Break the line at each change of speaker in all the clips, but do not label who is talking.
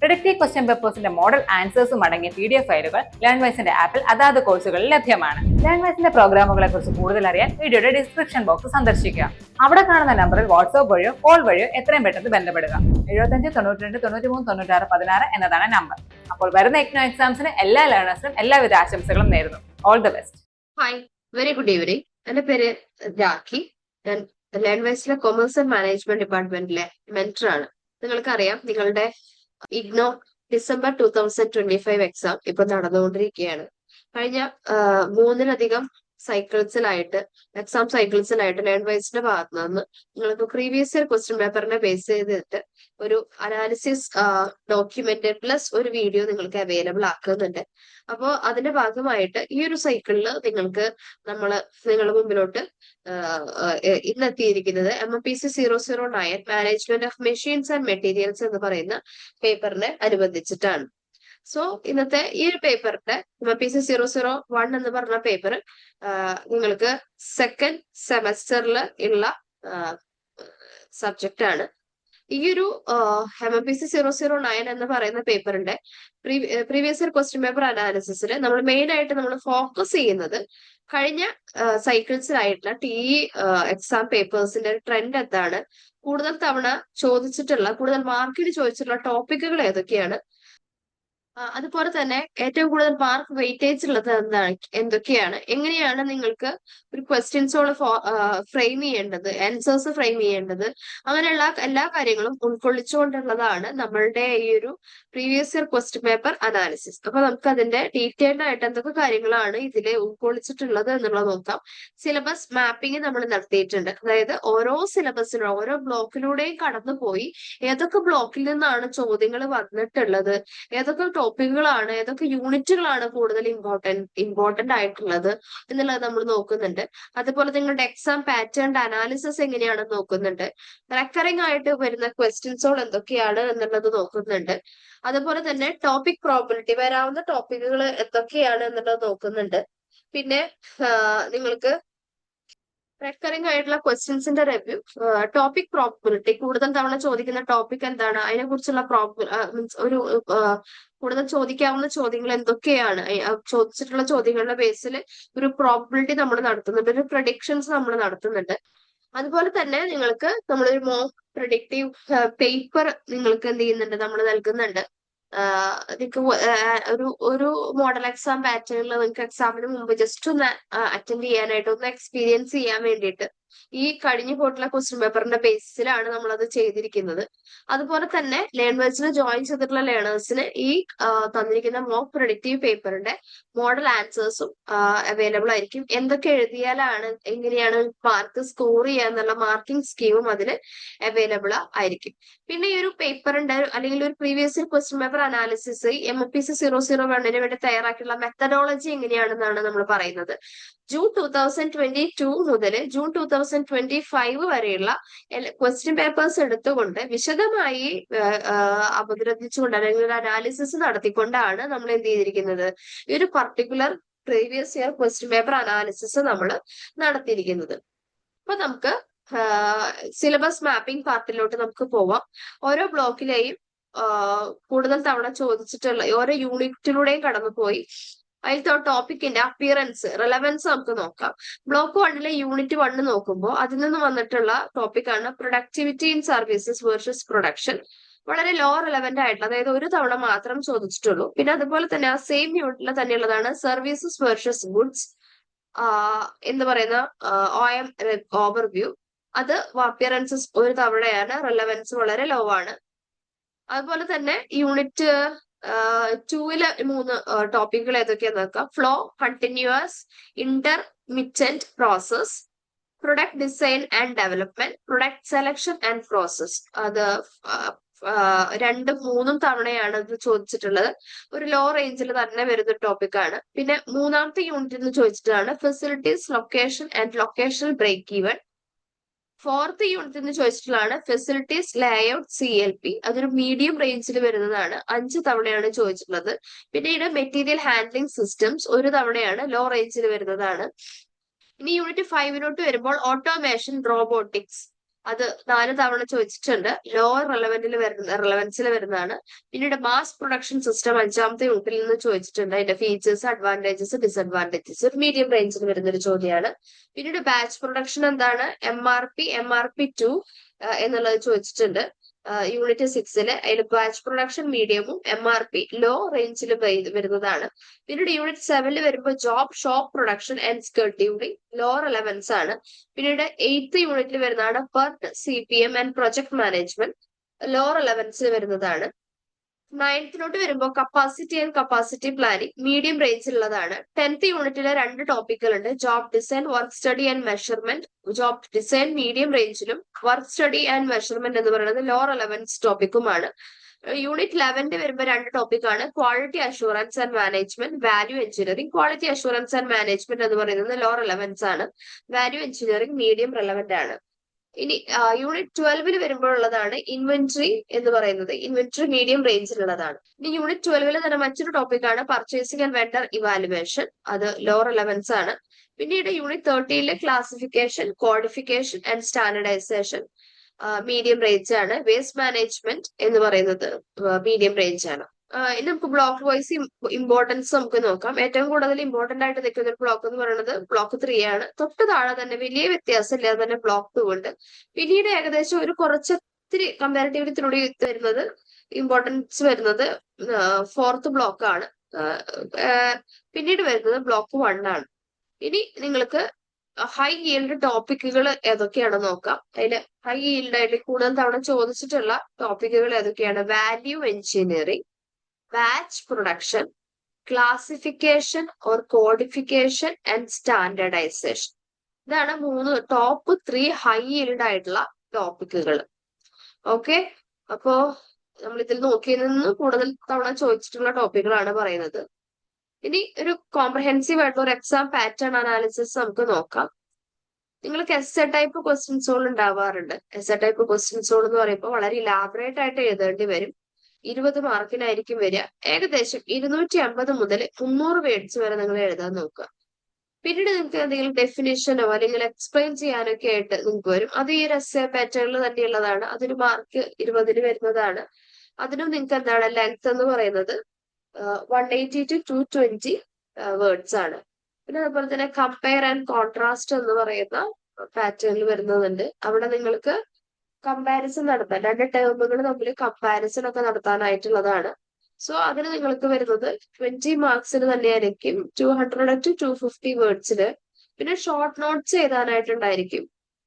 Predictive question പേപ്പേഴ്സിന്റെ model ആൻസേഴ്സും അടങ്ങിയ പി ഡി എഫ് ഫയലുകൾ ലേൺവൈസിന്റെ ആപ്പിൽ അതാത് കോഴ്സുകളിൽ ലഭ്യമാണ്. ലേൺവൈസിന്റെ പ്രോഗ്രാമുകളെ കുറിച്ച് കൂടുതൽ അറിയാൻ വീഡിയോയുടെ ഡിസ്ക്രിപ്ഷൻ ബോക്സ് സന്ദർശിക്കുക. അവിടെ കാണുന്ന നമ്പറിൽ വാട്സ്ആപ്പ് വഴിയോ കോൾ വഴിയോ എത്രയും പെട്ടെന്ന് ബന്ധപ്പെടുക. എഴുപത്തഞ്ച് തൊണ്ണൂറ്റി രണ്ട് തൊണ്ണൂറ്റി മൂന്ന് തൊണ്ണൂറ്റാറ് പതിനാറ് എന്നതാണ് നമ്പർ അപ്പോൾ വരുന്ന എക്നോ എക്സാംസിന് എല്ലാ ലേണേഴ്സിനും എല്ലാവിധ ആശംസകളും നേരുന്നു. All the best
hi very good evening എന്റെ പേര് രാഖി. ഞാൻ ലാൻഡ്വൈസിലെ കൊമേഴ്സ് ആൻഡ് മാനേജ്മെന്റ് ഡിപ്പാർട്ട്മെന്റിലെ മെന്റർ ആണ്. നിങ്ങൾക്കറിയാം നിങ്ങളുടെ IGNOU December two thousand twenty five exam ഇപ്പൊ നടന്നുകൊണ്ടിരിക്കുകയാണ്. കഴിഞ്ഞ മൂന്നിലധികം സൈക്കിൾസിലായിട്ട് എക്സാം സൈക്കിൾസിലായിട്ട് ലേൺ വൈസിന്റെ ഭാഗത്ത് നിന്ന് നിങ്ങൾക്ക് പ്രീവിയസ് ഇയർ ക്വസ്റ്റ്യൻ പേപ്പറിനെ ബേസ് ചെയ്തിട്ട് ഒരു അനാലിസിസ് ഡോക്യുമെന്റ് പ്ലസ് ഒരു വീഡിയോ നിങ്ങൾക്ക് അവൈലബിൾ ആക്കുന്നുണ്ട്. അപ്പോൾ അതിന്റെ ഭാഗമായിട്ട് ഈ ഒരു സൈക്കിളിൽ നിങ്ങൾക്ക് നമ്മൾ നിങ്ങളുടെ മുമ്പിലോട്ട് ഇന്നെത്തിയിരിക്കുന്നത് M M P C zero zero nine management of machines and materials എന്ന് പറയുന്ന പേപ്പറിനെ അനുബന്ധിച്ചിട്ടാണ്. സോ ഇന്നത്തെ ഈ ഒരു പേപ്പറിന്റെ P C zero zero one എന്ന് പറഞ്ഞ പേപ്പർ നിങ്ങൾക്ക് സെക്കൻഡ് സെമസ്റ്ററിൽ ഉള്ള സബ്ജക്റ്റ് ആണ്. ഈ ഒരു M M P C zero zero nine എന്ന് പറയുന്ന പേപ്പറിന്റെ പ്രീവിയസ് ഇയർ ക്വസ്റ്റ്യൻ പേപ്പർ അനാലിസിസിൽ നമ്മൾ മെയിൻ ആയിട്ട് നമ്മൾ ഫോക്കസ് ചെയ്യുന്നത് കഴിഞ്ഞ സൈക്കിൾസിലായിട്ടുള്ള ടി എക്സാം പേപ്പേഴ്സിന്റെ ട്രെൻഡ് എന്താണ്? കൂടുതൽ തവണ ചോദിച്ചിട്ടുള്ള കൂടുതൽ മാർക്കിന് ചോദിച്ചിട്ടുള്ള ടോപ്പിക്കുകൾ ഏതൊക്കെയാണ്? അതുപോലെ തന്നെ ഏറ്റവും കൂടുതൽ മാർക്ക് വെയിറ്റേജ് ഉള്ളത് എന്താണ്? എന്തൊക്കെയാണ്? എങ്ങനെയാണ് നിങ്ങൾക്ക് ഒരു ക്വസ്റ്റ്യൻസോട് ഫ്രെയിം ചെയ്യേണ്ടത്? ആൻസേഴ്സ് ഫ്രെയിം ചെയ്യേണ്ടത്? അങ്ങനെയുള്ള എല്ലാ കാര്യങ്ങളും ഉൾക്കൊള്ളിച്ചുകൊണ്ടുള്ളതാണ് നമ്മളുടെ ഈ ഒരു previous year question paper analysis അപ്പൊ നമുക്ക് അതിന്റെ ഡീറ്റെയിൽഡ് ആയിട്ട് എന്തൊക്കെ കാര്യങ്ങളാണ് ഇതിൽ ഉൾക്കൊള്ളിച്ചിട്ടുള്ളത് എന്നുള്ളത് നോക്കാം. സിലബസ് മാപ്പിംഗ് നമ്മൾ നടത്തിയിട്ടുണ്ട്. അതായത് ഓരോ സിലബസിലും ഓരോ ബ്ലോക്കിലൂടെയും കടന്നുപോയി ഏതൊക്കെ ബ്ലോക്കിൽ നിന്നാണ് ചോദ്യങ്ങൾ വന്നിട്ടുള്ളത്? ഏതൊക്കെ ടോപ്പിക്കുകളാണ് ഏതൊക്കെ യൂണിറ്റുകളാണ് കൂടുതൽ ഇമ്പോർട്ടന്റ് ഇമ്പോർട്ടന്റ് ആയിട്ടുള്ളത് എന്നുള്ളത് നമ്മൾ നോക്കുന്നുണ്ട്. അതുപോലെ നിങ്ങളുടെ എക്സാം പാറ്റേൺ അനാലിസിസ് എങ്ങനെയാണെന്ന് നോക്കുന്നുണ്ട്. റെക്കറിംഗ് ആയിട്ട് വരുന്ന ക്വസ്റ്റ്യൻസുകൾ എന്തൊക്കെയാണ് എന്നുള്ളത് നോക്കുന്നുണ്ട്. അതുപോലെ തന്നെ ടോപ്പിക് പ്രോബിലിറ്റി വരാവുന്ന ടോപ്പിക്കുകൾ എന്തൊക്കെയാണ് എന്നുള്ളത് നോക്കുന്നുണ്ട്. പിന്നെ നിങ്ങൾക്ക് റെക്കറിംഗ് ആയിട്ടുള്ള ക്വസ്റ്റ്യൻസിന്റെ റിവ്യൂ ടോപ്പിക് പ്രോബിലിറ്റി കൂടുതൽ തവണ ചോദിക്കുന്ന ടോപ്പിക് എന്താണ്? അതിനെ കുറിച്ചുള്ള പ്രോബ് മീൻസ് ഒരു കൂടുതൽ ചോദിക്കാവുന്ന ചോദ്യങ്ങൾ എന്തൊക്കെയാണ്? ചോദിച്ചിട്ടുള്ള ചോദ്യങ്ങളുടെ ബേസിൽ ഒരു പ്രോബിലിറ്റി നമ്മൾ നടത്തുന്നുണ്ട് ഒരു പ്രഡിക്ഷൻസ് നമ്മൾ നടത്തുന്നുണ്ട്. അതുപോലെ തന്നെ നിങ്ങൾക്ക് നമ്മളൊരു മോക്ക് പ്രഡിക്റ്റീവ് പേപ്പർ നിങ്ങൾക്ക് എന്ത് ചെയ്യുന്നുണ്ട്? നമ്മൾ നൽകുന്നുണ്ട്. നിങ്ങൾക്ക് ഒരു ഒരു മോഡൽ എക്സാം പാറ്റേണിൽ നിങ്ങൾക്ക് എക്സാമിന് മുമ്പ് ജസ്റ്റ് ഒന്ന് അറ്റൻഡ് ചെയ്യാനായിട്ട് ഒന്ന് എക്സ്പീരിയൻസ് ചെയ്യാൻ വേണ്ടിയിട്ട്. ഈ കഴിഞ്ഞു പോയിട്ടുള്ള ക്വസ്റ്റ്യൻ പേപ്പറിന്റെ ബേസിലാണ് നമ്മൾ അത് ചെയ്തിരിക്കുന്നത്. അതുപോലെ തന്നെ ലേണേഴ്സിന് ജോയിൻ ചെയ്തിട്ടുള്ള ലേണേഴ്സിന് ഈ തന്നിരിക്കുന്ന മോക്ക് പ്രൊഡക്റ്റീവ് പേപ്പറിന്റെ മോഡൽ ആൻസേഴ്സും അവൈലബിൾ ആയിരിക്കും. എന്തൊക്കെ എഴുതിയാലാണ് എങ്ങനെയാണ് മാർക്ക് സ്കോർ ചെയ്യുക എന്നുള്ള മാർക്കിംഗ് സ്കീമും അതിൽ അവൈലബിൾ ആയിരിക്കും. പിന്നെ ഈ ഒരു പേപ്പറിന്റെ അല്ലെങ്കിൽ ഒരു previous question paper analysis M P C zero zero വണ്ണിന് വേണ്ടി തയ്യാറാക്കിയുള്ള മെത്തഡോളജി എങ്ങനെയാണെന്നാണ് നമ്മൾ പറയുന്നത്. June two thousand twenty two മുതൽ June two thousand twenty five വരെയുള്ള ക്വസ്റ്റ്യൻ പേപ്പേഴ്സ് എടുത്തുകൊണ്ട് വിശദമായി അപഗ്രഥിച്ചുകൊണ്ട് അല്ലെങ്കിൽ ഒരു അനാലിസിസ് നടത്തിക്കൊണ്ടാണ് നമ്മൾ എന്ത് ചെയ്തിരിക്കുന്നത്? ഈ ഒരു particular previous year question paper analysis നമ്മൾ നടത്തിയിരിക്കുന്നത്. അപ്പൊ നമുക്ക് സിലബസ് മാപ്പിംഗ് പാർട്ടിലോട്ട് നമുക്ക് പോവാം. ഓരോ ബ്ലോക്കിലെയും കൂടുതൽ തവണ ചോദിച്ചിട്ടുള്ള ഓരോ യൂണിറ്റിലൂടെയും കടന്നുപോയി. അതിലത്തെ ടോപ്പിക്കിന്റെ അപ്പിയറൻസ് റെലവൻസ് നമുക്ക് നോക്കാം. ബ്ലോക്ക് വണ്ണിലെ യൂണിറ്റ് വണ്ണ് നോക്കുമ്പോൾ അതിൽ നിന്ന് വന്നിട്ടുള്ള ടോപ്പിക്കാണ് productivity in services versus production വളരെ ലോ റെലവെന്റ് ആയിട്ടുള്ള അതായത് ഒരു തവണ മാത്രം ചോദിച്ചിട്ടുള്ളൂ. പിന്നെ അതുപോലെ തന്നെ ആ സെയിം യൂണിറ്റിൽ തന്നെയുള്ളതാണ് സർവീസസ് വേഴ്സസ് ഗുഡ്സ് എന്ന് പറയുന്ന ഒ എം ഓവർവ്യൂ അത് അപ്പിയറൻസസ് ഒരു തവണയാണ് റെലവൻസ് വളരെ ലോ ആണ്. അതുപോലെ തന്നെ യൂണിറ്റ് ടൂവിലെ മൂന്ന് ടോപ്പിക്കുകൾ ഏതൊക്കെയാന്ന് നോക്കാം? Flow continuous intermittent process product design and development product selection and process അത് രണ്ടും മൂന്നും തവണയാണ് ഇത് ചോദിച്ചിട്ടുള്ളത്. ഒരു ലോ റേഞ്ചിൽ തന്നെ വരുന്ന ടോപ്പിക് ടോപ്പിക്കാണ് പിന്നെ മൂന്നാമത്തെ യൂണിറ്റിൽ നിന്ന് ചോദിച്ചിട്ടാണ് facilities location and locational break even fourth unit എന്ന് ചോദിച്ചിട്ടുള്ളതാണ് facilities layout C L P അതൊരു മീഡിയം റേഞ്ചിൽ വരുന്നതാണ്. അഞ്ച് തവണയാണ് ചോദിച്ചിട്ടുള്ളത്. പിന്നീട് മെറ്റീരിയൽ ഹാൻഡ്ലിംഗ് സിസ്റ്റംസ് ഒരു തവണയാണ് ലോ റേഞ്ചിൽ വരുന്നതാണ്. ഇനി യൂണിറ്റ് ഫൈവിലോട്ട് വരുമ്പോൾ ഓട്ടോമേഷൻ റോബോട്ടിക്സ് അത് നാല് തവണ ചോദിച്ചിട്ടുണ്ട്. ലോ റെലവെന്റിൽ വരുന്ന റെലവൻസിൽ വരുന്നതാണ്. പിന്നീട് മാസ് പ്രൊഡക്ഷൻ സിസ്റ്റം അഞ്ചാമത്തെ യൂണിറ്റിൽ നിന്ന് ചോദിച്ചിട്ടുണ്ട്. അതിന്റെ ഫീച്ചേഴ്സ് അഡ്വാന്റേജസ് ഡിസഡ്വാന്റേജസ് ഒരു മീഡിയം റേഞ്ചിൽ വരുന്ന ഒരു ചോദ്യമാണ്. പിന്നീട് ബാച്ച് പ്രൊഡക്ഷൻ എന്താണ്? M R P M R P two എന്നുള്ളത് ചോദിച്ചിട്ടുണ്ട്. യൂണിറ്റ് സിക്സിൽ അതിൽ ബാച്ച് പ്രൊഡക്ഷൻ മീഡിയമും എം ആർ പി ലോ റേഞ്ചിൽ വരുന്നതാണ്. പിന്നീട് യൂണിറ്റ് സെവനിൽ വരുമ്പോൾ job shop production and scheduling low relevance ആണ്. പിന്നീട് എയ്ത്ത് യൂണിറ്റിൽ വരുന്നതാണ് PERT C P M and project management low റെലവൻസിൽ വരുന്നതാണ്. നയൻത്തിലോട്ട് വരുമ്പോൾ capacity and capacity planning medium റേഞ്ചിലുള്ളതാണ് tenth യൂണിറ്റിലെ രണ്ട് ടോപ്പിക്കുകളുണ്ട് job design work study and measurement job design medium റേഞ്ചിലും work study and measurement എന്ന് പറയുന്നത് ലോ റെലവൻസ് ടോപ്പിക്കുമാണ് യൂണിറ്റ് ലെവന്റെ വരുമ്പോൾ രണ്ട് ടോപ്പിക്കാണ് quality assurance and management value engineering quality assurance and management എന്ന് പറയുന്നത് ലോ റെലവൻസ് ആണ്. വാല്യൂ എഞ്ചിനീയറിംഗ് മീഡിയം റെലവന്റ് ആണ്. ഇനി യൂണിറ്റ് ട്വൽവിൽ വരുമ്പോഴുള്ളതാണ് ഇൻവെന്ററി എന്ന് പറയുന്നത്. ഇൻവെന്ററി മീഡിയം റേഞ്ചിലുള്ളതാണ് ഇനി യൂണിറ്റ് ട്വൽവിൽ തന്നെ മറ്റൊരു ടോപ്പിക്കാണ് പർച്ചേസിംഗ് ആൻഡ് വെണ്ടർ ഇവാലുവേഷൻ അത് ലോ റെലവൻസ് ആണ്. പിന്നീട് unit തേർട്ടീനിലെ classification qualification and standardisation medium range ആണ്. വേസ്റ്റ് മാനേജ്മെന്റ് എന്ന് പറയുന്നത് മീഡിയം റേഞ്ച് ആണ്. ഇനി നമുക്ക് ബ്ലോക്ക് വൈസ് ഇമ്പോർട്ടൻസ് നമുക്ക് നോക്കാം. ഏറ്റവും കൂടുതൽ ഇമ്പോർട്ടന്റ് ആയിട്ട് നിൽക്കുന്ന ഒരു ബ്ലോക്ക് എന്ന് പറയുന്നത് ബ്ലോക്ക് ത്രീ ആണ്. തൊട്ട് താഴെ തന്നെ വലിയ വ്യത്യാസം ഇല്ലാതെ തന്നെ ബ്ലോക്ക് ടു ഉണ്ട്. പിന്നീട് ഏകദേശം ഒരു കുറച്ചൊത്തിരി കമ്പാരിറ്റീവ്ലി വരുന്നത് ഇമ്പോർട്ടൻസ് വരുന്നത് ഫോർത്ത് ബ്ലോക്ക് ആണ്. പിന്നീട് വരുന്നത് ബ്ലോക്ക് വൺ ആണ്. ഇനി നിങ്ങൾക്ക് ഹൈ ഈൽഡ് ടോപ്പിക്കുകൾ ഏതൊക്കെയാണെന്ന് നോക്കാം. അതിൽ ഹൈ ഈൽഡ് ആയിട്ട് കൂടുതൽ തവണ ചോദിച്ചിട്ടുള്ള ടോപ്പിക്കുകൾ ഏതൊക്കെയാണ്? Value engineering batch production classification or codification and standardization ഇതാണ് മൂന്ന് ടോപ്പ് ത്രീ ഹൈ ഈൽഡ് ആയിട്ടുള്ള ടോപ്പിക്കുകൾ ഓക്കെ അപ്പോ നമ്മൾ ഇതിൽ നോക്കിയതിൽ നിന്ന് കൂടുതൽ തവണ ചോദിച്ചിട്ടുള്ള ടോപ്പിക്കുകളാണ് പറയുന്നത്. ഇനി ഒരു കോംപ്രഹെൻസീവ് ആയിട്ടുള്ള ഒരു എക്സാം പാറ്റേൺ അനാലിസിസ് നമുക്ക് നോക്കാം. നിങ്ങൾക്ക് എസ് എ ടൈപ്പ് ക്വസ്റ്റ്യൻസുകൾ ഉണ്ടാവാറുണ്ട്. എസ് എ ടൈപ്പ് ക്വസ്റ്റ്യൻസുകൾ എന്ന് പറയുമ്പോൾ വളരെ ഇലാബറേറ്റ് ആയിട്ട് എഴുതേണ്ടി വരും. ഇരുപത് മാർക്കിനായിരിക്കും വരിക. ഏകദേശം ഇരുന്നൂറ്റി അമ്പത് മുതൽ മുന്നൂറ് വേർഡ്സ് വരെ നിങ്ങൾ എഴുതാൻ നോക്കുക. പിന്നീട് നിങ്ങൾക്ക് എന്തെങ്കിലും ഡെഫിനേഷനോ അല്ലെങ്കിൽ എക്സ്പ്ലെയിൻ ചെയ്യാനൊക്കെ ആയിട്ട് നിങ്ങൾക്ക് വരും. അത് ഈ എ പാറ്റേണിൽ തന്നെയുള്ളതാണ്. അതിന് മാർക്ക് ഇരുപതിന് വരുന്നതാണ്. അതിനും നിങ്ങൾക്ക് എന്താണ് ലെങ്ത് എന്ന് പറയുന്നത്? One eighty to two twenty words ആണ്. പിന്നെ അതുപോലെ തന്നെ കമ്പയർ ആൻഡ് കോൺട്രാസ്റ്റ് എന്ന് പറയുന്ന പാറ്റേണിൽ വരുന്നതുണ്ട് അവിടെ നിങ്ങൾക്ക് കമ്പാരിസൺ നടത്താൻ രണ്ട് ടേമുകൾ തമ്മിൽ കമ്പാരിസൺ ഒക്കെ നടത്താനായിട്ടുള്ളതാണ്. സോ അതിന് നിങ്ങൾക്ക് വരുന്നത് ട്വന്റി മാർക്സിന് തന്നെയായിരിക്കും two hundred to two fifty വേർഡ്സിന് പിന്നെ ഷോർട്ട് നോട്ട്സ് എഴുതാനായിട്ടുണ്ടായിരിക്കും.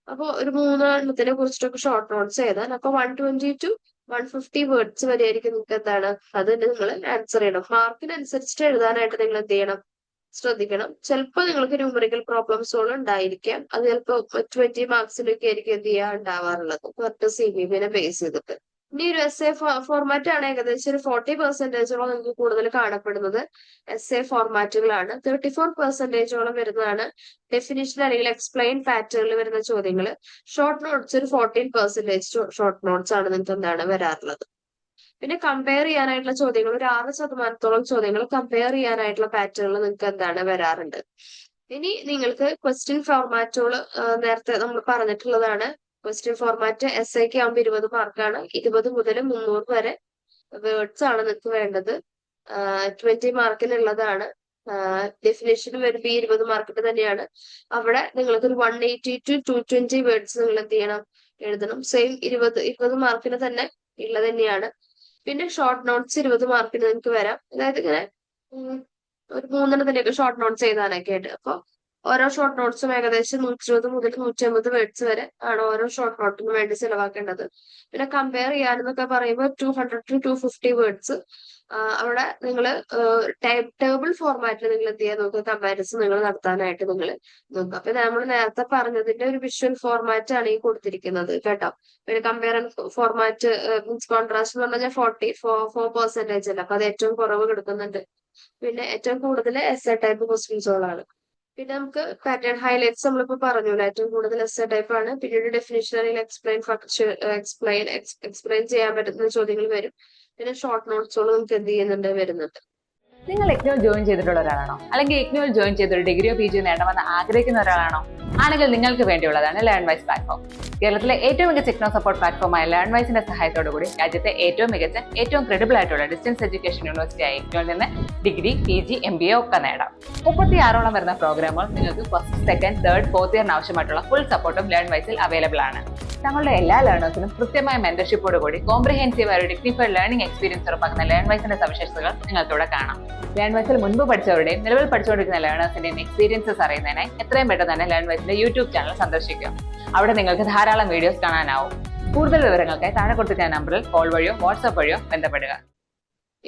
അപ്പോൾ ഒരു മൂന്നെണ്ണത്തിനെ കുറിച്ചിട്ടൊക്കെ ഷോർട്ട് നോട്ട്സ് എഴുതാൻ. അപ്പൊ one twenty to one fifty words വരെ ആയിരിക്കും നിങ്ങൾക്ക് എന്താണ് അത് നിങ്ങൾ ആൻസർ ചെയ്യണം മാർക്കിനനുസരിച്ചിട്ട് എഴുതാനായിട്ട് നിങ്ങൾ എന്ത് ചെയ്യണം? ശ്രദ്ധിക്കണം. ചിലപ്പോൾ നിങ്ങൾക്ക് ന്യൂമറിക്കൽ പ്രോബ്ലംസുകൾ ഉണ്ടായിരിക്കാം. അത് ചിലപ്പോൾ ട്വന്റി മാർക്സിലൊക്കെ ആയിരിക്കും എന്ത് ചെയ്യാൻ ഉണ്ടാവാറുള്ളത്. കറക്റ്റ് സി ബി ബിനെ ബേസ് ചെയ്തിട്ട്. ഇനി ഒരു എസ് എ ഫോർമാറ്റ് ആണ് ഏകദേശം ഒരു ഫോർട്ടി പെർസെന്റേജോളം നിങ്ങൾക്ക് കൂടുതൽ കാണപ്പെടുന്നത്. എസ് എ ഫോർമാറ്റുകളാണ് തേർട്ടി ഫോർ പെർസെന്റേജോളം വരുന്നതാണ് ഡെഫിനിഷൻ അല്ലെങ്കിൽ എക്സ്പ്ലെയിൻ പാറ്റേണിൽ വരുന്ന ചോദ്യങ്ങൾ ഷോർട്ട് നോട്ട്സ് ഒരു ഫോർട്ടീൻ പെർസെന്റേജ് ഷോർട്ട് നോട്ട്സ് ആണ് നിങ്ങൾക്ക് എന്താണ് വരാറുള്ളത്. പിന്നെ കമ്പയർ ചെയ്യാനായിട്ടുള്ള ചോദ്യങ്ങൾ ഒരു ആറ് ശതമാനത്തോളം ചോദ്യങ്ങൾ കമ്പയർ ചെയ്യാനായിട്ടുള്ള പാറ്റേണിൽ നിങ്ങൾക്ക് എന്താണ് വരാറുണ്ട്? ഇനി നിങ്ങൾക്ക് ക്വസ്റ്റ്യൻ ഫോർമാറ്റുകൾ നേരത്തെ നമ്മൾ പറഞ്ഞിട്ടുള്ളതാണ്. ക്വസ്റ്റ്യൻ ഫോർമാറ്റ് എസ് ഐക്ക് ആകുമ്പോൾ ഇരുപത് മാർക്കാണ് ഇരുപത് മുതൽ മുന്നൂറ് വരെ വേർഡ്സ് ആണ് നിങ്ങൾക്ക് വേണ്ടത്. ട്വന്റി മാർക്കിനുള്ളതാണ് ഡെഫിനേഷൻ വരുമ്പോൾ ഈ ഇരുപത് മാർക്കിന് തന്നെയാണ്. അവിടെ നിങ്ങൾക്ക് ഒരു one eighty to two twenty words നിങ്ങൾ എന്ത് ചെയ്യണം? എഴുതണം. സെയിം ഇരുപത് ഇരുപത് മാർക്കിന് തന്നെ ഉള്ളത് തന്നെയാണ്. പിന്നെ ഷോർട്ട് നോട്ട്സ് ഇരുപത് മാർക്കിന് നിങ്ങൾക്ക് വരാം. അതായത് ഇങ്ങനെ ഒരു മൂന്നെണ്ണത്തിന്റെയൊക്കെ ഷോർട്ട് നോട്ട്സ് എഴുതാനൊക്കെ ആയിട്ട്. അപ്പൊ ഓരോ ഷോർട്ട് നോട്ട്സും ഏകദേശം നൂറ്റി ഇരുപത് മുതൽ നൂറ്റി അമ്പത് വേർഡ്സ് വരെ ആണ് ഓരോ ഷോർട്ട് നോട്ടിന് വേണ്ടി ചെലവാക്കേണ്ടത്. പിന്നെ കമ്പയർ ചെയ്യാനെന്നൊക്കെ പറയുമ്പോൾ two hundred to two fifty words അവിടെ നിങ്ങൾ ടൈം ടേബിൾ ഫോർമാറ്റിൽ നിങ്ങൾ എന്ത് ചെയ്യാൻ നോക്കുക? കമ്പാരിസൺ നിങ്ങൾ നടത്താനായിട്ട് നിങ്ങൾ നോക്കുക. അപ്പൊ നമ്മൾ നേരത്തെ പറഞ്ഞതിന്റെ ഒരു വിഷ്വൽ ഫോർമാറ്റ് ആണ് ഈ കൊടുത്തിരിക്കുന്നത് കേട്ടോ. പിന്നെ കമ്പയർ ഫോർമാറ്റ് മീൻസ് കോൺട്രാസ്റ്റ് എന്ന് പറഞ്ഞാൽ ഫോർട്ടി ഫോർ ഫോർ പെർസെന്റേജ് അല്ല? അപ്പൊ അത് ഏറ്റവും കുറവ് കിടക്കുന്നുണ്ട്. പിന്നെ ഏറ്റവും കൂടുതൽ എസ് എ ടൈപ്പ് ക്വസ്റ്റ്യൻസുകളാണ് പിന്നെ നമുക്ക് പാറ്റേൺ ഹൈലൈറ്റ്സ് നമ്മളിപ്പോ പറഞ്ഞു ഏറ്റവും കൂടുതൽ എസ് ടൈപ്പ് ആണ്. പിന്നീട് അല്ലെങ്കിൽ എക്സ്പ്ലെയിൻ എക്സ്പ്ലെയിൻ എക്സ്പ്ലെയിൻ ചെയ്യാൻ പറ്റുന്ന ചോദ്യങ്ങൾ വരും. പിന്നെ ഷോർട്ട് നോട്ട്സുകൾ നമുക്ക് എന്ത് ചെയ്യുന്നുണ്ട് വരുന്നുണ്ട്
നിങ്ങൾ എക്നോൾ ജോയിൻ ചെയ്തിട്ടുള്ള ഒരാളാണോ? അല്ലെങ്കിൽ ഇഗ്നോയിൽ ജോയിൻ ചെയ്ത് ഒരു ഡിഗ്രിയോ പി ജിയോ നേടണമെന്ന് ആഗ്രഹിക്കുന്ന ഒരാളാണോ? ആണെങ്കിൽ നിങ്ങൾക്ക് വേണ്ടിയുള്ളതാണ് ലേൺ വൈസ് പ്ലാറ്റ്ഫോം കേരളത്തിലെ ഏറ്റവും മികച്ച എക്നോ സപ്പോർട്ട് പ്ലാറ്റ്ഫോമായ ലേൺ വൈസിന്റെ സഹായത്തോടു കൂടി രാജ്യത്തെ ഏറ്റവും മികച്ച ഏറ്റവും ക്രെഡിബിൾ ആയിട്ടുള്ള ഡിസ്റ്റൻസ് എഡ്യൂക്കേഷൻ യൂണിവേഴ്സിറ്റി ആയ ഇഗ്നോയിൽ നിന്ന് degree P G M B A ഒക്കെ നേടാം. മുപ്പത്തി ആറോളം വരുന്ന പ്രോഗ്രാമുകൾ നിങ്ങൾക്ക് ഫസ്റ്റ് സെക്കൻഡ് തേർഡ് ഫോർത്ത് ഇയറിന് ആവശ്യമായിട്ടുള്ള ഫുൾ സപ്പോർട്ടും ലേൺ വൈസിൽ അവൈലബിൾ ആണ്. തങ്ങളുടെ എല്ലാ ലേണേഴ്സിനും കൃത്യമായ മെന്റർഷിപ്പോട് കൂടി കോംപ്രിഹെൻസീവ് ആയ ഡിഗ്നിഫൈഡ് ലേണിംഗ് എക്സ്പീരിയൻസ് ഉറപ്പാക്കുന്ന ലേൺ വൈസിന്റെ സവിശേഷതകൾ നിങ്ങൾക്ക് ഇവിടെ കാണാം. ലേൺ വൈസിൽ മുൻപ് പഠിച്ചവരുടെയും നിലവിൽ പഠിച്ചുകൊണ്ടിരിക്കുന്ന ലേണേഴ്സിന്റെയും എക്സ്പീരിയൻസസ് അറിയുന്നതിനായി എത്രയും പെട്ടെന്ന് തന്നെ ലേൺ യൂട്യൂബ് ചാനൽ സന്ദർശിക്കുക. അവിടെ നിങ്ങൾക്ക് ധാരാളം വീഡിയോസ് കാണാനാവും. കൂടുതൽ വിവരങ്ങൾക്കായി താഴെ കൊടുത്തിരിക്കുന്ന നമ്പറിൽ കോൾ വഴിയോ വാട്സ്ആപ്പ് വഴിയോ ബന്ധപ്പെടുക.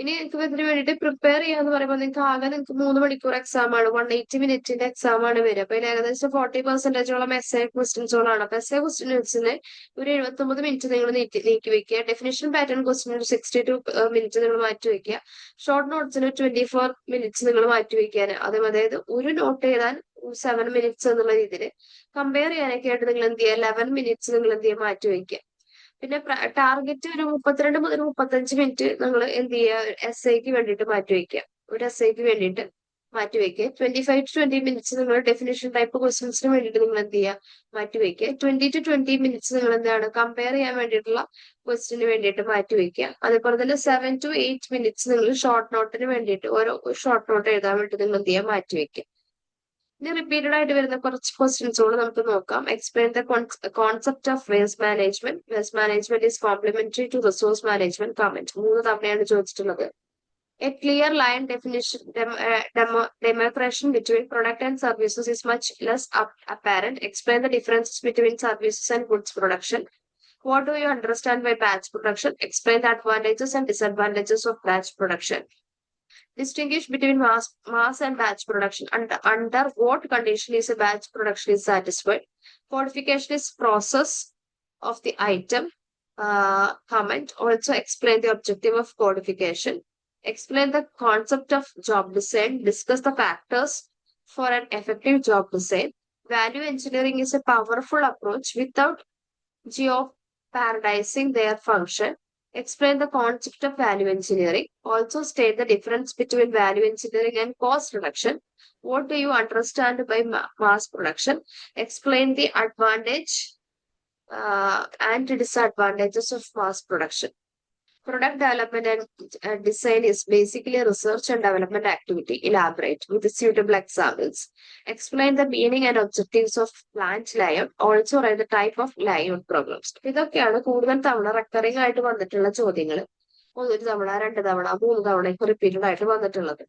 ഇനി നിങ്ങൾക്ക് ഇതിന് വേണ്ടിയിട്ട് പ്രിപ്പയർ ചെയ്യാന്ന് പറയുമ്പോൾ നിങ്ങൾക്ക് ആകെ നിങ്ങൾക്ക് മൂന്ന് മണിക്കൂർ എക്സാം ആണ്. വൺ എയ്റ്റി മിനിറ്റിന്റെ എക്സാം ആണ് വരിക. അപ്പൊ ഇതിന് ഏകദേശം ഫോർട്ടി പെർസെന്റേജോളം എസ് എ ക്വസ്റ്റ്യൻസുകളാണ് അപ്പൊ എസ് എ ക്വസ്റ്റ്യൻസിന് ഒരു എഴുപത്തി ഒമ്പത് മിനിറ്റ് നിങ്ങൾ നീക്കി നീക്കി വെക്കുക. ഡെഫിനേഷൻ പാറ്റേൺ ക്വസ്റ്റ്യൻ ഒരു സിക്സ്റ്റി ടു മിനിറ്റ് നിങ്ങൾ മാറ്റി വെക്കുക. ഷോർട്ട് നോട്ട്സിന് ട്വന്റി ഫോർ മിനിറ്റ്സ് നിങ്ങൾ മാറ്റി വെക്കാൻ അതും അതായത് ഒരു നോട്ട് എഴുതാൻ സെവൻ മിനിറ്റ്സ് എന്നുള്ള രീതിയിൽ കമ്പയർ ചെയ്യാനൊക്കെ ആയിട്ട് നിങ്ങൾ എന്ത് ചെയ്യുക? ലെവൻ മിനിറ്റ്സ് നിങ്ങൾ എന്ത് ചെയ്യുക? മാറ്റി വെക്കുക. പിന്നെ ടാർഗറ്റ് ഒരു മുപ്പത്തിരണ്ട് മുതൽ മുപ്പത്തഞ്ച് മിനിറ്റ് നമ്മൾ എന്ത് ചെയ്യുക എസ് ഐക്ക് വേണ്ടിയിട്ട് മാറ്റി വെക്കുക ഒരു എസ് ഐക്ക് വേണ്ടിയിട്ട് മാറ്റി വെക്കുക twenty five to twenty minutes നിങ്ങൾ ഡെഫിനേഷൻ ടൈപ്പ് ക്വസ്റ്റ്യൻസിന് വേണ്ടിയിട്ട് നിങ്ങൾ എന്ത് ചെയ്യുക മാറ്റി വയ്ക്കുക ട്വന്റി ടു ട്വന്റി മിനിറ്റ്സ് നിങ്ങൾ എന്താണ്? കമ്പയർ ചെയ്യാൻ വേണ്ടിയിട്ടുള്ള ക്വസ്റ്റിന് വേണ്ടിയിട്ട് മാറ്റി വെക്കുക അതേപോലെ തന്നെ സെവൻ ടു എയ്റ്റ് മിനിറ്റ്സ് നിങ്ങൾ ഷോർട്ട് നോട്ടിന് വേണ്ടിയിട്ട് ഓരോ ഷോർട്ട് നോട്ട് എഴുതാൻ വേണ്ടി നിങ്ങൾ എന്ത് ചെയ്യുക മാറ്റി വെക്കുക ഇനി റിപ്പീറ്റഡ് ആയിട്ട് വരുന്ന കുറച്ച് ക്വസ്റ്റ്യൻസ് കൂടെ നമുക്ക് നോക്കാം. Explain the concept of waste management waste management is complementary to resource management comment മൂന്ന് തവണയാണ് ചോദിച്ചിട്ടുള്ളത്. A clear line definition demarcation between product and services is much less apparent explain the differences between services and goods production what do you understand by batch production explain the advantages and disadvantages of batch production Distinguish between mass, mass and batch production. Under, under what condition is a batch production is satisfied? Codification is process of the item. Uh, comment. Also explain the objective of codification. Explain the concept of job design. Discuss the factors for an effective job design. Value engineering is a powerful approach without geoparadizing their function. Explain the concept of value engineering. Also state the difference between value engineering and cost reduction. What do you understand by mass production? Explain the advantage uh, and disadvantages of mass production. Product development and uh, design is basically research and development activity. Elaborate with suitable examples. Explain the meaning and objectives of plant layout. Also write the type of layout problems. ഇതൊക്കെയാണ് കൂടുതൽ തവണ recurring ആയിട്ട് വന്നിട്ടുള്ള ചോദ്യങ്ങൾ ഒരു തവണ രണ്ട് തവണ മൂന്ന് തവണ റിപ്പീറ്റഡ് ആയിട്ട് വന്നിട്ടുള്ളത്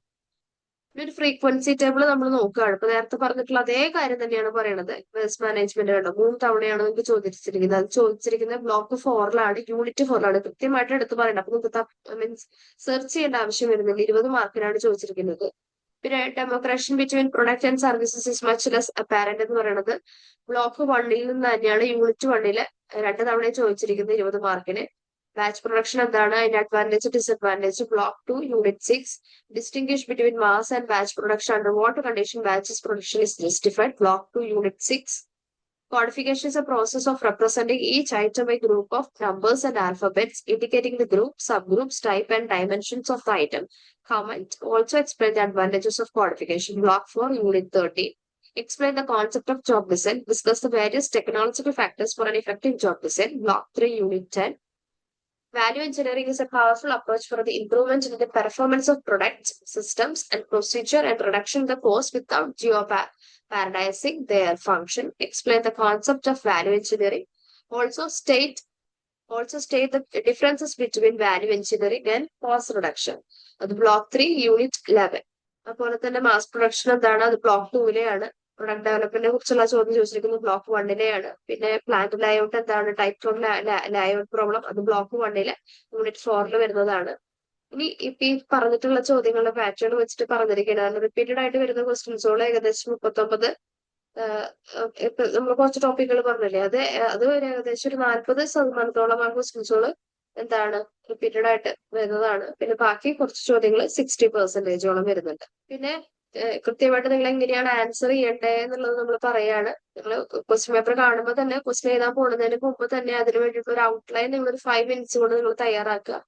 ഒരു ഫ്രീക്വൻസി ടേബിൾ നമ്മൾ നോക്കുകയാണ് ഇപ്പൊ നേരത്തെ പറഞ്ഞിട്ടുള്ള അതേ കാര്യം തന്നെയാണ് പറയുന്നത് വേസ്റ്റ് മാനേജ്മെന്റ് കണ്ടോ മൂന്ന് തവണയാണ് നിങ്ങൾക്ക് ചോദിച്ചിരിക്കുന്നത്. അത് ചോദിച്ചിരിക്കുന്നത് ബ്ലോക്ക് ഫോറിലാണ് യൂണിറ്റ് ഫോറിലാണ് കൃത്യമായിട്ട് എടുത്ത് പറയണം. അപ്പൊ നിങ്ങൾക്ക് മീൻസ് സെർച്ച് ചെയ്യേണ്ട ആവശ്യം വരുന്നില്ല. ഇരുപത് മാർക്കിനാണ് ചോദിച്ചിരിക്കുന്നത്. പിന്നെ demarcation between product and services is much less apparent എന്ന് പറയുന്നത് ബ്ലോക്ക് വണ്ണിൽ നിന്ന് തന്നെയാണ് യൂണിറ്റ് വണ്ണിൽ രണ്ട് തവണ ചോദിച്ചിരിക്കുന്നത് ഇരുപത് മാർക്കിന് ബാച്ച് പ്രൊഡക്ഷൻ എന്താണ് അതിന്റെ advantage disadvantage block two unit six distinguish between mass and batch production under what condition batches production is justified block two unit six Codification is a process of representing each item by group of numbers and alphabets, indicating the group, subgroups, type, and dimensions of the item. Comment. Also explain the advantages of codification. Block 4, Unit 13. Explain the concept of job design. Discuss the various technological factors for an effective job design. Block 3, Unit 10. Value engineering is a powerful approach for the improvement in the performance of products, systems, and procedure and reduction the cost without geoparadizing their function. Explain the concept of value engineering. Also state also state the differences between value engineering and cost reduction. അത് block three unit eleven അതുപോലെ തന്നെ mass production എന്താണ് അത് block ടൂവിലെയാണ് product ഡെവലപ്മെന്റിനെ കുറിച്ചുള്ള ചോദ്യം ചോദിച്ചിരിക്കുന്നത് block വണ്ണിലെയാണ് പിന്നെ പ്ലാന്റ് ലേഔട്ട് എന്താണ്? ടൈപ്പ് ടോൺ ലേഔട്ട് പ്രോബ്ലം അത് ബ്ലോക്ക് വണ്ണിലെ യൂണിറ്റ് ഫോറിൽ വരുന്നതാണ്. ഇനി ഇപ്പൊ ഈ പറഞ്ഞിട്ടുള്ള ചോദ്യങ്ങളുടെ പാറ്റേൺ വെച്ചിട്ട് പറഞ്ഞിരിക്കുന്നത് റിപ്പീറ്റഡ് ആയിട്ട് വരുന്ന ക്വസ്റ്റ്യൻസുകൾ ഏകദേശം മുപ്പത്തൊമ്പത് നമ്മൾ കുറച്ച് ടോപ്പിക്കുകൾ പറഞ്ഞില്ലേ? അത് അത് ഒരു ഏകദേശം ഒരു നാല്പത് ശതമാനത്തോളം ആ ക്വസ്റ്റ്യൻസുകൾ എന്താണ്? റിപ്പീറ്റഡ് ആയിട്ട് വരുന്നതാണ്. പിന്നെ ബാക്കി കുറച്ച് ചോദ്യങ്ങൾ സിക്സ്റ്റി പെർസെന്റേജോളം വരുന്നുണ്ട്. പിന്നെ കൃത്യമായിട്ട് നിങ്ങൾ എങ്ങനെയാണ് ആൻസർ ചെയ്യേണ്ടത് എന്നുള്ളത് നമ്മൾ പറയാണ്. നിങ്ങൾ ക്വസ്റ്റ്യൻ പേപ്പർ കാണുമ്പോൾ തന്നെ ക്വസ്റ്റ്യൻ എഴുതാൻ പോകുന്നതിന് മുമ്പ് തന്നെ അതിന് വേണ്ടിയിട്ട് ഒരു ഔട്ട്ലൈൻ നിങ്ങൾ ഒരു ഫൈവ് മിനിറ്റ്സ് കൊണ്ട് നിങ്ങൾ തയ്യാറാക്കുക.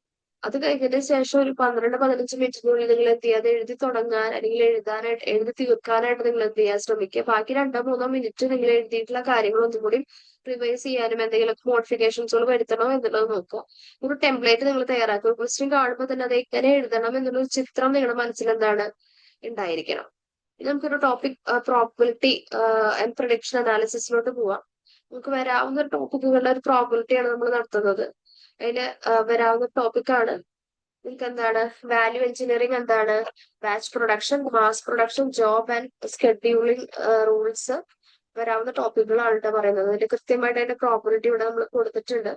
അത് കഴിഞ്ഞതിന് ശേഷം ഒരു പന്ത്രണ്ട് പതിനഞ്ച് മിനിറ്റിനുള്ളിൽ നിങ്ങൾ എന്ത് അത് എഴുതി തുടങ്ങാൻ അല്ലെങ്കിൽ എഴുതാനായിട്ട് എഴുതി തീർക്കാനായിട്ട് നിങ്ങൾ എന്ത് ചെയ്യാൻ ശ്രമിക്കുക. ബാക്കി രണ്ടോ മൂന്നോ മിനിറ്റ് നിങ്ങൾ എഴുതിയിട്ടുള്ള കാര്യങ്ങൾ ഒന്നും കൂടി റിവൈസ് ചെയ്യാനും എന്തെങ്കിലും മോഡിഫിക്കേഷൻസുകൾ വരുത്തണോ എന്നുള്ളത് നോക്കുക. ഒരു ടെംപ്ലേറ്റ് നിങ്ങൾ തയ്യാറാക്കുക. ക്വസ്റ്റ്യൻ കാണുമ്പോൾ തന്നെ അത് എങ്ങനെ എഴുതണം എന്നുള്ള ചിത്രം നിങ്ങളുടെ മനസ്സിൽ എന്താണ്? ഉണ്ടായിരിക്കണം. ഇനി നമുക്കൊരു ടോപ്പിക് പ്രോബിലിറ്റി ആൻഡ് പ്രൊഡിക്ഷൻ അനാലിസിസിലോട്ട് പോവാം. നമുക്ക് വരാവുന്ന ഒരു ടോപ്പിക്കുകളുടെ ഒരു പ്രോബിലിറ്റിയാണ് നമ്മൾ നടത്തുന്നത്. അതിൽ വരാവുന്ന ടോപ്പിക്കാണ് നിങ്ങൾക്ക് എന്താണ് വാല്യൂ എഞ്ചിനീയറിംഗ് എന്താണ്? Batch production mass production job and scheduling rules വരാവുന്ന ടോപ്പിക്കുകളാണ് കേട്ടോ പറയുന്നത്. അതിന്റെ കൃത്യമായിട്ട് അതിന്റെ പ്രോബിലിറ്റി ഇവിടെ നമ്മൾ കൊടുത്തിട്ടുണ്ട്.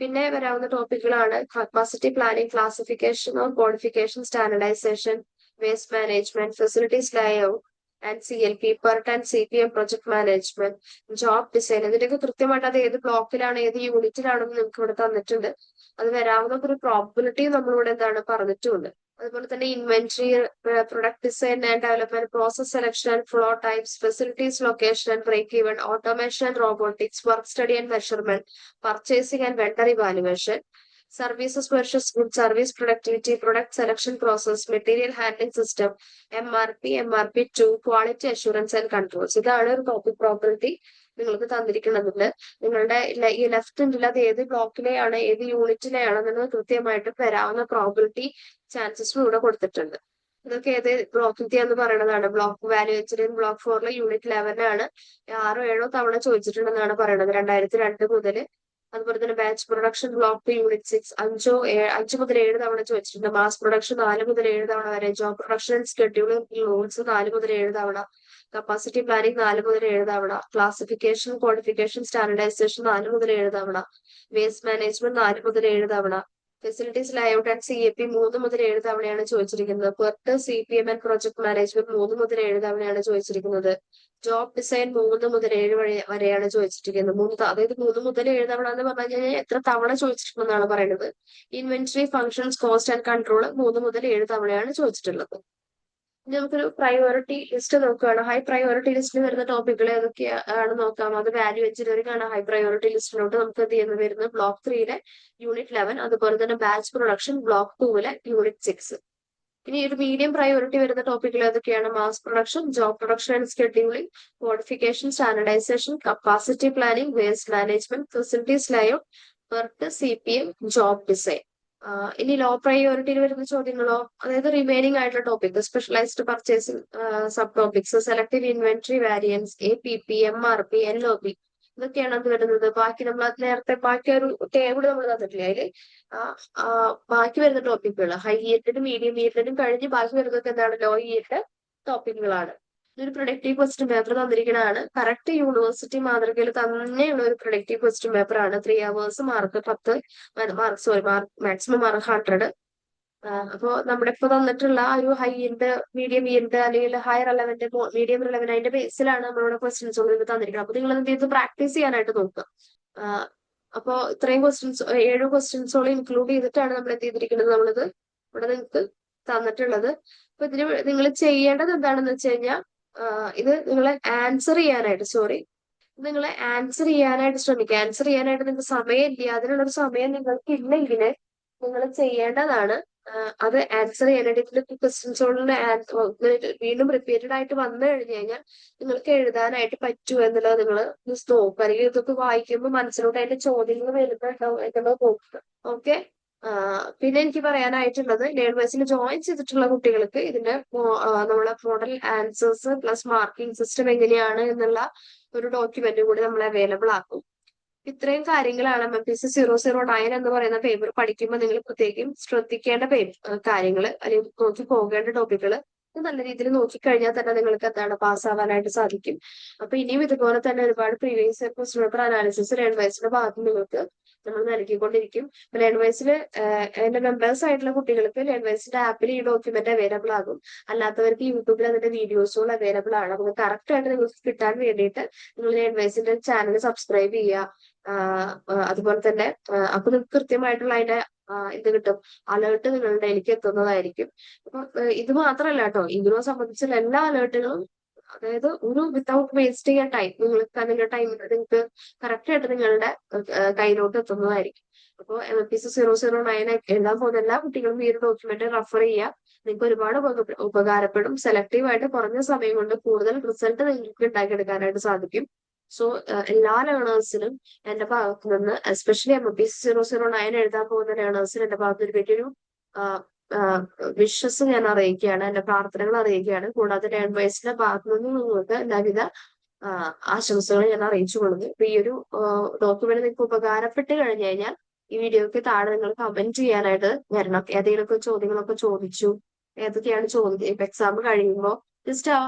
പിന്നെ വരാവുന്ന ടോപ്പിക്കുകളാണ് capacity planning classification or qualification standardization waste management facilities layout and C L P PERT and C P M project management job design ഇതിന്റെയൊക്കെ കൃത്യമായിട്ട് അത് ഏത് ബ്ലോക്കിലാണ് ഏത് യൂണിറ്റിലാണെന്ന് നിങ്ങൾക്ക് ഇവിടെ തന്നിട്ടുണ്ട്. അത് വരാവുന്ന ഒരു പ്രോബിലിറ്റി നമ്മളിവിടെ എന്താണ് പറഞ്ഞിട്ടുണ്ട് അതുപോലെ തന്നെ inventory product design and development process selection and flow types facilities location and break even automation and robotics work study and measurement purchasing and vendor evaluation services versus good service productivity product selection process material handling system M R P M R P two quality assurance and controls ഇതാണ് ഒരു topic property നിങ്ങൾക്ക് തന്നിരിക്കുന്നതിൽ. നിങ്ങളുടെ ഈ left അത് ഏത് ബ്ലോക്കിലെയാണ് ഏത് യൂണിറ്റിലെയാണ് നിങ്ങൾ കൃത്യമായിട്ട് വരാവുന്ന പ്രോബിലിറ്റി ചാൻസസും ഇവിടെ കൊടുത്തിട്ടുണ്ട്. ഇതൊക്കെ ഏത് ബ്ലോക്കിന്റെ എന്ന് പറയുന്നതാണ് ബ്ലോക്ക് വാല്യൂ എഞ്ചിനീയറിംഗ് ബ്ലോക്ക് ഫോറിലെ യൂണിറ്റ് ലെവലിലാണ് ആറോ ഏഴോ തവണ ചോദിച്ചിട്ടുണ്ടെന്നാണ് പറയുന്നത് രണ്ടായിരത്തി രണ്ട് മുതൽ അതുപോലെ തന്നെ batch production block unit six അഞ്ചോ അഞ്ച് മുതൽ ഏഴ് തവണ ചോദിച്ചിട്ടുണ്ട്. മാസ് പ്രൊഡക്ഷൻ നാല് മുതൽ ഏഴ് തവണ വരെ ജോബ് പ്രൊഡക്ഷൻ സ്കെഡ്യൂളിംഗ് റൂൾസ് നാല് മുതൽ ഏഴ് തവണ കപ്പാസിറ്റി പ്ലാനിംഗ് നാല് മുതൽ ഏഴ് തവണ ക്ലാസിഫിക്കേഷൻ ക്വാളിഫിക്കേഷൻ സ്റ്റാൻഡർഡൈസേഷൻ നാല് മുതൽ ഏഴ് തവണ വേസ്റ്റ് മാനേജ്മെന്റ് നാല് മുതൽ ഏഴ് തവണ facilities layout and C A P മൂന്ന് മുതൽ ഏഴ് തവണയാണ് ചോദിച്ചിരിക്കുന്നത്. PERT C P M and project management മൂന്ന് മുതൽ ഏഴ് തവണയാണ് ചോദിച്ചിരിക്കുന്നത്. ജോബ് ഡിസൈൻ മൂന്ന് മുതൽ ഏഴ് വരെ വരെയാണ് ചോദിച്ചിരിക്കുന്നത്. മൂന്ന് അതായത് മൂന്ന് മുതൽ ഏഴ് തവണ എന്ന് പറഞ്ഞു കഴിഞ്ഞാൽ എത്ര തവണ ചോദിച്ചിട്ടുണ്ടെന്നാണ് പറയുന്നത്. Inventory functions cost and control മൂന്ന് മുതൽ ഏഴ് തവണയാണ് ചോദിച്ചിട്ടുള്ളത്. നമുക്കൊരു പ്രയോറിറ്റി ലിസ്റ്റ് നോക്കുകയാണ്. ഹൈ പ്രയോറിറ്റി ലിസ്റ്റിൽ വരുന്ന ടോപ്പിക്കുകൾ ഏതൊക്കെയാണ് നോക്കാം? അത് വാല്യൂ എഞ്ചിനീയറിംഗ് ആണ് ഹൈ പ്രയോറിറ്റി ലിസ്റ്റിലോട്ട് നമുക്ക് എന്ത് ചെയ്യുന്നത്? വരുന്നത് ബ്ലോക്ക് ത്രീയിലെ യൂണിറ്റ് ലെവൻ അതുപോലെ തന്നെ ബാച്ച് പ്രൊഡക്ഷൻ ബ്ലോക്ക് ടൂവിലെ യൂണിറ്റ് സിക്സ് ഇനി ഒരു മീഡിയം പ്രയോറിറ്റി വരുന്ന ടോപ്പിക്കുകൾ ഏതൊക്കെയാണ്? Mass production job production and scheduling codification standardization capacity planning waste management facilities layout PERT C P M job design ഇനി ലോ പ്രയോറിറ്റിയിൽ വരുന്ന ചോദ്യങ്ങളോ? അതായത് റിമൈനിങ് ആയിട്ടുള്ള topic specialized purchasing sub topics selective inventory variance A P P M R P L O P ഇതൊക്കെയാണ് അത് വരുന്നത്. ബാക്കി നമ്മൾ അത് നേരത്തെ ബാക്കി ഒരു ടേബിൾ നമ്മൾ തന്നിട്ടില്ലേ ആ, ബാക്കി വരുന്ന ടോപ്പിക്കുകൾ ഹൈ ഇയറ്റഡും മീഡിയം ഇയറ്റഡും കഴിഞ്ഞ് ബാക്കി വരുന്നതൊക്കെ എന്താണ്? ലോ ഇയറ്റഡ് ടോപ്പിക്കുകളാണ് ഇതൊരു പ്രൊഡക്റ്റീവ് ക്വസ്റ്റ്യൻ പേപ്പർ തന്നിരിക്കുന്നതാണ് കറക്റ്റ് യൂണിവേഴ്സിറ്റി മാതൃകയിൽ തന്നെയുള്ള ഒരു പ്രൊഡക്റ്റീവ് ക്വസ്റ്റ്യൻ പേപ്പർ ആണ്. ത്രീ അവേഴ്സ് മാർക്ക് പത്ത് mark sorry mark maximum mark hundred അപ്പോ നമ്മുടെ ഇപ്പൊ തന്നിട്ടുള്ള ഒരു ഹൈ ഇൻഡ് മീഡിയം ഇൻഡ് അല്ലെങ്കിൽ ഹൈ റെലവന്റ് മീഡിയം റിലവന്റ് അതിന്റെ ബേസിലാണ് നമ്മളിവിടെ ക്വസ്റ്റ്യൻസ് ഒന്നും തന്നിരിക്കുന്നത്. അപ്പൊ നിങ്ങൾ എന്ത് ചെയ്ത് പ്രാക്ടീസ് ചെയ്യാനായിട്ട് നോക്കുക. അപ്പോ ഇത്രയും ക്വസ്റ്റ്യൻസ് ഏഴ് ക്വസ്റ്റ്യൻസോളം ഇൻക്ലൂഡ് ചെയ്തിട്ടാണ് നമ്മൾ എന്ത് ചെയ്തിരിക്കുന്നത് നമ്മളിത് ഇവിടെ നിങ്ങൾക്ക് തന്നിട്ടുള്ളത്. അപ്പൊ ഇതിന് നിങ്ങൾ ചെയ്യേണ്ടത് എന്താണെന്ന് വെച്ച് കഴിഞ്ഞാൽ ഇത് നിങ്ങൾ ആൻസർ ചെയ്യാനായിട്ട് സോറി നിങ്ങൾ ആൻസർ ചെയ്യാനായിട്ട് ശ്രമിക്കുക. ആൻസർ ചെയ്യാനായിട്ട് നിങ്ങൾക്ക് സമയമില്ല. അതിനുള്ളൊരു സമയം നിങ്ങൾക്ക് ഇല്ലെങ്കിൽ നിങ്ങൾ ചെയ്യേണ്ടതാണ് അത് ആൻസർ ചെയ്യാനായിട്ട് ഇതിന്റെ ക്വസ്റ്റ്യൻസോളിന്റെ വീണ്ടും റിപ്പീറ്റഡ് ആയിട്ട് വന്നു കഴിഞ്ഞു കഴിഞ്ഞാൽ നിങ്ങൾക്ക് എഴുതാനായിട്ട് പറ്റുമോ എന്നുള്ളത് നിങ്ങൾ നോക്കുക അല്ലെങ്കിൽ ഇതൊക്കെ വായിക്കുമ്പോൾ മനസ്സിലോട്ട് അതിന്റെ ചോദ്യങ്ങൾ വരുന്നുണ്ടോ എന്നുള്ളത് നോക്കുക ഓക്കെ പിന്നെ എനിക്ക് പറയാനായിട്ടുള്ളത് ലേണേഴ്സിൽ ജോയിൻ ചെയ്തിട്ടുള്ള കുട്ടികൾക്ക് ഇതിന്റെ നമ്മളെ model answers plus marking system എങ്ങനെയാണ് എന്നുള്ള ഒരു ഡോക്യുമെന്റ് കൂടി നമ്മൾ അവൈലബിൾ ആക്കും. ഇത്രയും കാര്യങ്ങളാണ് M P C zero zero nine എന്ന് പറയുന്ന പേപ്പർ പഠിക്കുമ്പോൾ നിങ്ങൾ പ്രത്യേകം ശ്രദ്ധിക്കേണ്ട കാര്യങ്ങൾ അല്ലെങ്കിൽ നോക്കി പോകേണ്ട ടോപ്പിക്കുകൾ നല്ല രീതിയിൽ നോക്കിക്കഴിഞ്ഞാൽ തന്നെ നിങ്ങൾക്ക് എന്താണ് പാസ്സാവാനായിട്ട് സാധിക്കും. അപ്പൊ ഇനിയും ഇതുപോലെ തന്നെ ഒരുപാട് previous question paper analysis learn വൈസിന്റെ ഭാഗത്ത് നിങ്ങൾക്ക് നമ്മൾ നൽകിക്കൊണ്ടിരിക്കും. ലേൺ വൈസിൽ എന്റെ മെമ്പേഴ്സ് ആയിട്ടുള്ള കുട്ടികൾക്ക് ലേൺ വൈസിന്റെ ആപ്പിൽ ഈ ഡോക്യുമെന്റ് അവൈലബിൾ ആകും. അല്ലാത്തവർക്ക് യൂട്യൂബിൽ അതിന്റെ വീഡിയോസുകൾ അവൈലബിൾ ആണ്. അപ്പൊ കറക്റ്റ് ആയിട്ട് നിങ്ങൾക്ക് കിട്ടാൻ വേണ്ടിയിട്ട് നിങ്ങൾ ലേൺ വൈസിന്റെ ചാനൽ സബ്സ്ക്രൈബ് ചെയ്യുക. അതുപോലെ തന്നെ അപ്പൊ നിങ്ങൾക്ക് കൃത്യമായിട്ടുള്ള അതിന്റെ ഇത് കിട്ടും. അലേർട്ട് നിങ്ങളുടെ എനിക്ക് എത്തുന്നതായിരിക്കും. അപ്പൊ ഇത് മാത്രമല്ല കേട്ടോ ഇതിനെ സംബന്ധിച്ചുള്ള എല്ലാ അലേർട്ടുകളും അതായത് ഒരു വിത്തൗട്ട് വേസ്റ്റ് ചെയ്യാൻ ടൈം നിങ്ങൾക്ക് നിങ്ങളുടെ ടൈമിൽ നിങ്ങൾക്ക് കറക്റ്റ് ആയിട്ട് നിങ്ങളുടെ കയ്യിലോട്ട് എത്തുന്നതായിരിക്കും. അപ്പോൾ M P C zero zero nine എഴുതാൻ പോകുന്ന എല്ലാ കുട്ടികളും ഈ ഒരു ഡോക്യുമെന്റ് റെഫർ ചെയ്യുക നിങ്ങൾക്ക് ഒരുപാട് ഉപകാരപ്പെടും. സെലക്റ്റീവ് ആയിട്ട് കുറഞ്ഞ സമയം കൊണ്ട് കൂടുതൽ റിസൾട്ട് നിങ്ങൾക്ക് ഉണ്ടാക്കിയെടുക്കാനായിട്ട് സാധിക്കും. സോ എല്ലാ ലേണേഴ്സിനും എന്റെ ഭാഗത്ത് നിന്ന് especially M P zero zero nine എഴുതാൻ പോകുന്ന ലേണേഴ്സിന് എന്റെ ഭാഗത്ത് ഒരു വലിയൊരു വിശ്വസ് ഞാൻ അറിയിക്കുകയാണ് എന്റെ പ്രാർത്ഥനകൾ അറിയിക്കുകയാണ്. കൂടാതെ ലേൺ വൈസിന്റെ ഭാഗത്ത് നിന്ന് നിങ്ങൾക്ക് എല്ലാവിധ ആശംസകൾ ഞാൻ അറിയിച്ചു കൊള്ളുന്നു. ഇപ്പൊ ഈ ഒരു ഡോക്യുമെന്റ് നിങ്ങൾക്ക് ഉപകാരപ്പെട്ട് കഴിഞ്ഞു കഴിഞ്ഞാൽ ഈ വീഡിയോക്ക് താഴെ നിങ്ങൾ കമന്റ് ചെയ്യാനായിട്ട് വരണം. ഏതെങ്കിലുമൊക്കെ ചോദ്യങ്ങളൊക്കെ ചോദിച്ചു. ഏതൊക്കെയാണ് ചോദ്യം? ഇപ്പൊ എക്സാം കഴിയുമ്പോൾ ജസ്റ്റ് ആ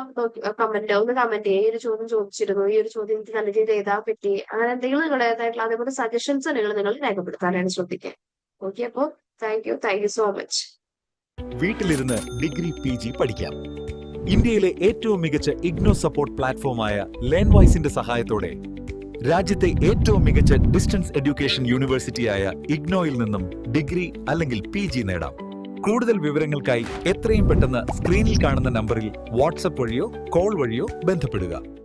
കമന്റ് ഒന്ന് കമന്റ് ചെയ്യുക ഈ ഒരു ചോദ്യം ചോദിച്ചിരുന്നു. ഈ ഒരു ചോദ്യം എനിക്ക് നല്ല രീതിയിൽ എഴുതാൻ പറ്റി. അങ്ങനെ എന്തെങ്കിലും നിങ്ങളുടേതായിട്ടുള്ള അതേപോലെ സജഷൻസ് നിങ്ങൾ നിങ്ങൾ രേഖപ്പെടുത്താനാണ് ശ്രദ്ധിക്കുക. ഓക്കെ അപ്പോൾ thank you thank you so much
വീട്ടിലിരുന്ന് ഡിഗ്രി പി ജി പഠിക്കാം. ഇന്ത്യയിലെ ഏറ്റവും മികച്ച ഇഗ്നോ സപ്പോർട്ട് പ്ലാറ്റ്ഫോമായ ലേൺ വൈസിന്റെ സഹായത്തോടെ രാജ്യത്തെ ഏറ്റവും മികച്ച ഡിസ്റ്റൻസ് എഡ്യൂക്കേഷൻ യൂണിവേഴ്സിറ്റിയായ ഇഗ്നോയിൽ നിന്നും ഡിഗ്രി അല്ലെങ്കിൽ പി നേടാം. കൂടുതൽ വിവരങ്ങൾക്കായി എത്രയും പെട്ടെന്ന് സ്ക്രീനിൽ കാണുന്ന നമ്പറിൽ വാട്സപ്പ് വഴിയോ കോൾ വഴിയോ ബന്ധപ്പെടുക.